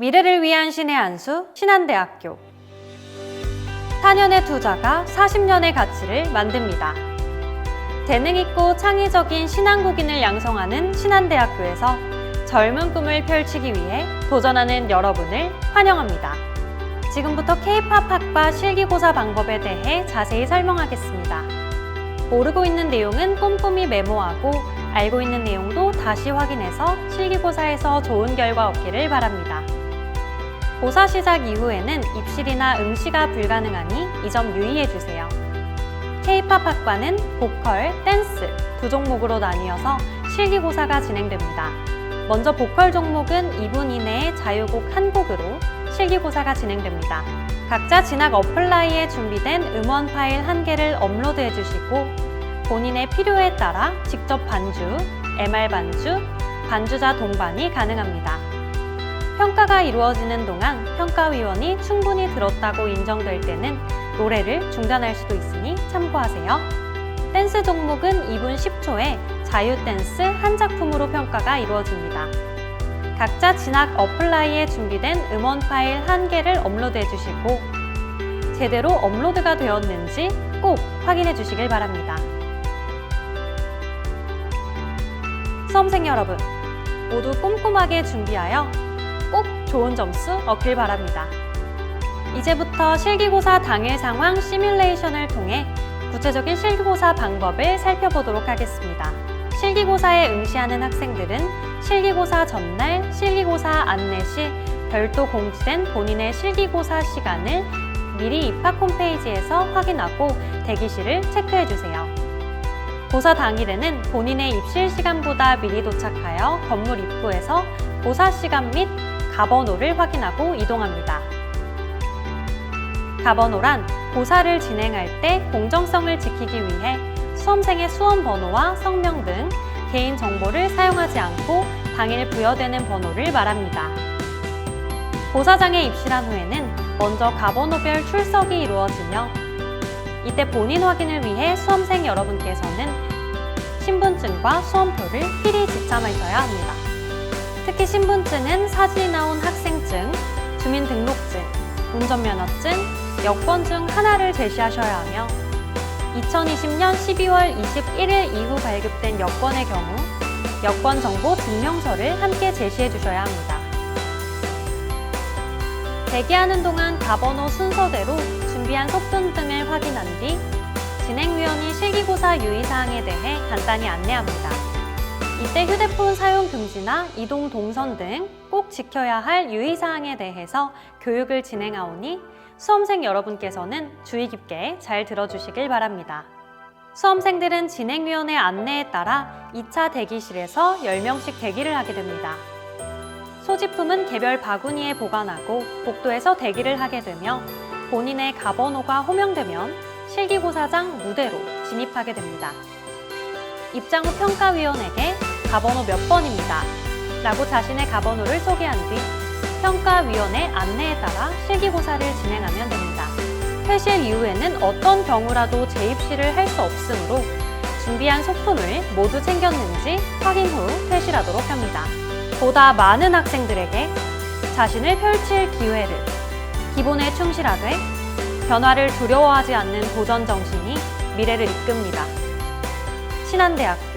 미래를 위한 신의 안수 신한대학교 4년의 투자가 40년의 가치를 만듭니다. 재능 있고 창의적인 신한국인을 양성하는 신한대학교에서 젊은 꿈을 펼치기 위해 도전하는 여러분을 환영합니다. 지금부터 K-팝 학과 실기고사 방법에 대해 자세히 설명하겠습니다. 모르고 있는 내용은 꼼꼼히 메모하고 알고 있는 내용도 다시 확인해서 실기고사에서 좋은 결과 얻기를 바랍니다. 고사 시작 이후에는 입실이나 응시가 불가능하니 이 점 유의해 주세요. K-팝 학과는 보컬, 댄스 두 종목으로 나뉘어서 실기고사가 진행됩니다. 먼저 보컬 종목은 2분 이내에 자유곡 한 곡으로 실기고사가 진행됩니다. 각자 진학 어플라이에 준비된 음원 파일 한 개를 업로드해 주시고 본인의 필요에 따라 직접 반주, MR 반주, 반주자 동반이 가능합니다. 평가가 이루어지는 동안 평가위원이 충분히 들었다고 인정될 때는 노래를 중단할 수도 있으니 참고하세요. 댄스 종목은 2분 10초에 자유 댄스 한 작품으로 평가가 이루어집니다. 각자 진학 어플라이에 준비된 음원 파일 한 개를 업로드해 주시고 제대로 업로드가 되었는지 꼭 확인해 주시길 바랍니다. 수험생 여러분, 모두 꼼꼼하게 준비하여 꼭 좋은 점수 얻길 바랍니다. 이제부터 실기고사 당일 상황 시뮬레이션을 통해 구체적인 실기고사 방법을 살펴보도록 하겠습니다. 실기고사에 응시하는 학생들은 실기고사 전날 실기고사 안내 시 별도 공지된 본인의 실기고사 시간을 미리 입학 홈페이지에서 확인하고 대기실을 체크해 주세요. 고사 당일에는 본인의 입실 시간보다 미리 도착하여 건물 입구에서 고사 시간 및 가번호를 확인하고 이동합니다. 가번호란 고사를 진행할 때 공정성을 지키기 위해 수험생의 수험 번호와 성명 등 개인 정보를 사용하지 않고 당일 부여되는 번호를 말합니다. 고사장에 입실한 후에는 먼저 가번호별 출석이 이루어지며 이때 본인 확인을 위해 수험생 여러분께서는 신분증과 수험표를 필히 지참하셔야 합니다. 특히 신분증은 사진이 나온 학생증, 주민등록증, 운전면허증, 여권 중 하나를 제시하셔야 하며 2020년 12월 21일 이후 발급된 여권의 경우 여권 정보 증명서를 함께 제시해 주셔야 합니다. 대기하는 동안 가번호 순서대로 준비한 속돈 등을 확인한 뒤 진행위원이 실기고사 유의사항에 대해 간단히 안내합니다. 이때 휴대폰 사용 금지나 이동 동선 등 꼭 지켜야 할 유의사항에 대해서 교육을 진행하오니 수험생 여러분께서는 주의 깊게 잘 들어주시길 바랍니다. 수험생들은 진행위원의 안내에 따라 2차 대기실에서 10명씩 대기를 하게 됩니다. 소지품은 개별 바구니에 보관하고 복도에서 대기를 하게 되며 본인의 가번호가 호명되면 실기고사장 무대로 진입하게 됩니다. 입장 후 평가위원에게 가번호 몇 번입니다. 라고 자신의 가번호를 소개한 뒤 평가위원의 안내에 따라 실기고사를 진행하면 됩니다. 퇴실 이후에는 어떤 경우라도 재입실을 할수 없으므로 준비한 소품을 모두 챙겼는지 확인 후 퇴실하도록 합니다. 보다 많은 학생들에게 자신을 펼칠 기회를 기본에 충실하되 변화를 두려워하지 않는 도전 정신이 미래를 이끕니다. 신한대학교